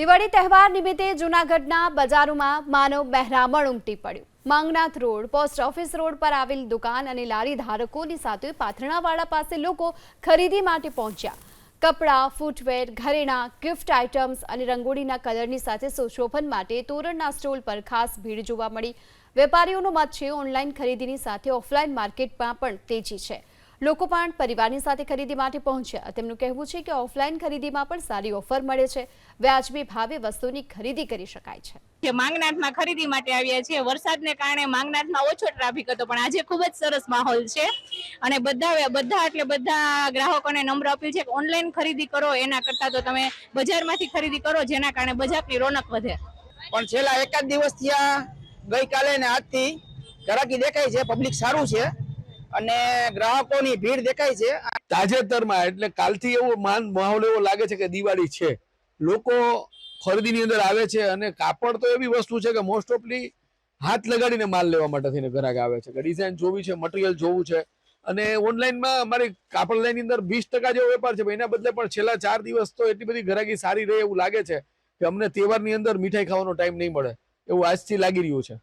દિવાળી તહેવાર નિમિત્તે જૂનાગઢના બજારોમાં માનવ બહેરામણ ઉમટી પડ્યું. Mangnath road, post office road પર આવેલ દુકાન અને લારી ધારકોની સાથે પાથરણાવાળા પાસે લોકો ખરીદી માટે પહોંચ્યા. કપડાં ફૂટવેર ઘરેણાં ગિફ્ટ આઇટમ્સ અને રંગોળીના કલરની સાથે સુશોભન માટે તોરણના સ્ટોલ પર ખાસ ભીડ જોવા મળી. વેપારીઓનો મત છે, ઓનલાઈન ખરીદીની સાથે ઓફલાઈન માર્કેટમાં પણ તેજી છે. લોકો પણ પરિવારની સાથે ખરીદી માટે પહોંચ્યા. તેમનું કહેવું છે કે ઓફલાઈન ખરીદીમાં પણ સારી ઓફર મળે છે. વ્યાજબી ભાવે વસ્તુની ખરીદી કરી શકાય છે. જે માંગનાથમાં ખરીદી માટે આવ્યા છીએ વરસાદને કારણે માંગનાથમાં ઓછો ટ્રાફિક હતો પણ આજે ખૂબ જ સરસ માહોલ છે. અને બધા બધા એટલે બધા ગ્રાહકોને નમ્ર અપીલ છે કે ઓનલાઈન ખરીદી કરો એના કરતાં તો તમે બજારમાંથી ખરીદી કરો જેના કારણે બજારની રોનક વધે. પણ છેલ્લા એકાદ દિવસથી આ ગઈકાલે ને આજથી ઘરાકી દેખાય છે પબ્લિક સારું છે. અને ગ્રાહકોની ભીડ દેખાય છે. તાજેતરમાં, એટલે કાલથી એવો માન માહોલ એવો લાગે છે કે દિવાળી છે. લોકો ખરીદીની અંદર આવે છે અને કાપડ તો એવી વસ્તુ છે કે મોસ્ટ ઓફલી હાથ લગાડીને માલ લેવા માટે થઈને ગ્રાહક આવે છે. કે ડિઝાઇન જોવી છે મટીરિયલ જોવું છે. અને ઓનલાઈનમાં અમારી કાપડ લાઈનની અંદર વીસ ટકા જેવો વેપાર છે એના બદલે પણ છેલ્લા ચાર દિવસ તો એટલી બધી ગ્રાહકી સારી રહે એવું લાગે છે કે અમને તહેવારની અંદર મીઠાઈ ખાવાનો ટાઈમ નહીં મળે. એવું આજથી લાગી રહ્યું છે.